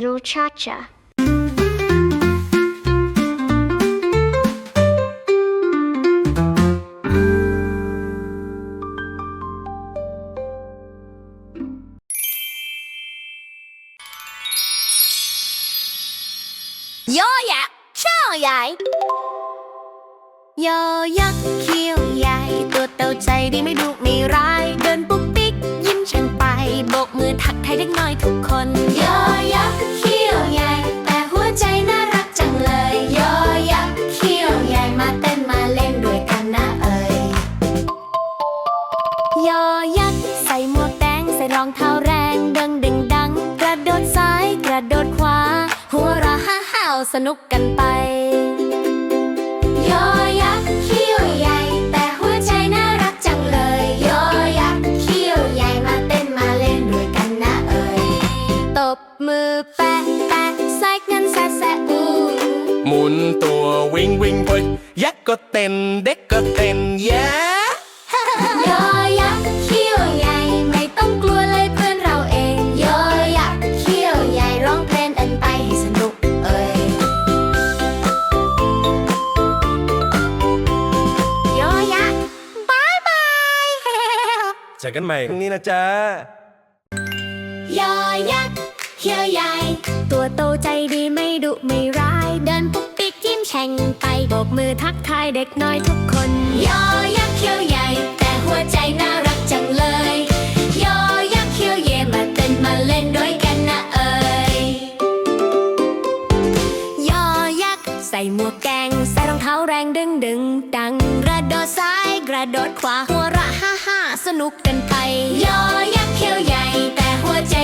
little cha cha. Yo dạ, sao vậy? ยอยักษ์เขี้ยวใหญ่ตัวโตใจดีไม่ดุไม่ร้ายเดินปุ๊ก รองเท้าแรงดึงดึงดัง กระโดดซ้ายกระโดดขวา หัวเราะฮ่าฮ่าสนุกกันไปยอยักษ์เขี้ยวใหญ่ แต่หัวใจน่ารักจังเลยยอยักษ์เขี้ยวใหญ่มาเต้นมาเล่นด้วยกันนะเอ่ยตบมือแปะแปะแซกเงินแซะแซะอูหมุนตัววิ่งวิ่งเว้ยยักษ์ก็เต้นเด็กก็เต้น เจอกันใหม่ครั้งนี้นะจ๊ะ ยอยักษ์เขียวใหญ่ ตัวโตใจดีไม่ดุไม่ร้าย เดินปุ๊กปิ๊กยิ้มแข่งไปโบกมือทักทายเด็กน้อยทุกคน ยอยักษ์เขียวใหญ่ แต่หัวใจน่ารักจังเลย ยอยักษ์เขียวเย่มาเต้นมาเล่นด้วยกันนะเอ่ยยอยักษ์ใส่หมวกแกงใส่รองเท้าแรงดึงดึงดัง กระโดดซ้ายกระโดดขวาหัวร สนุกกันไปยอยักษ์เขียวใหญ่แต่หัวใจ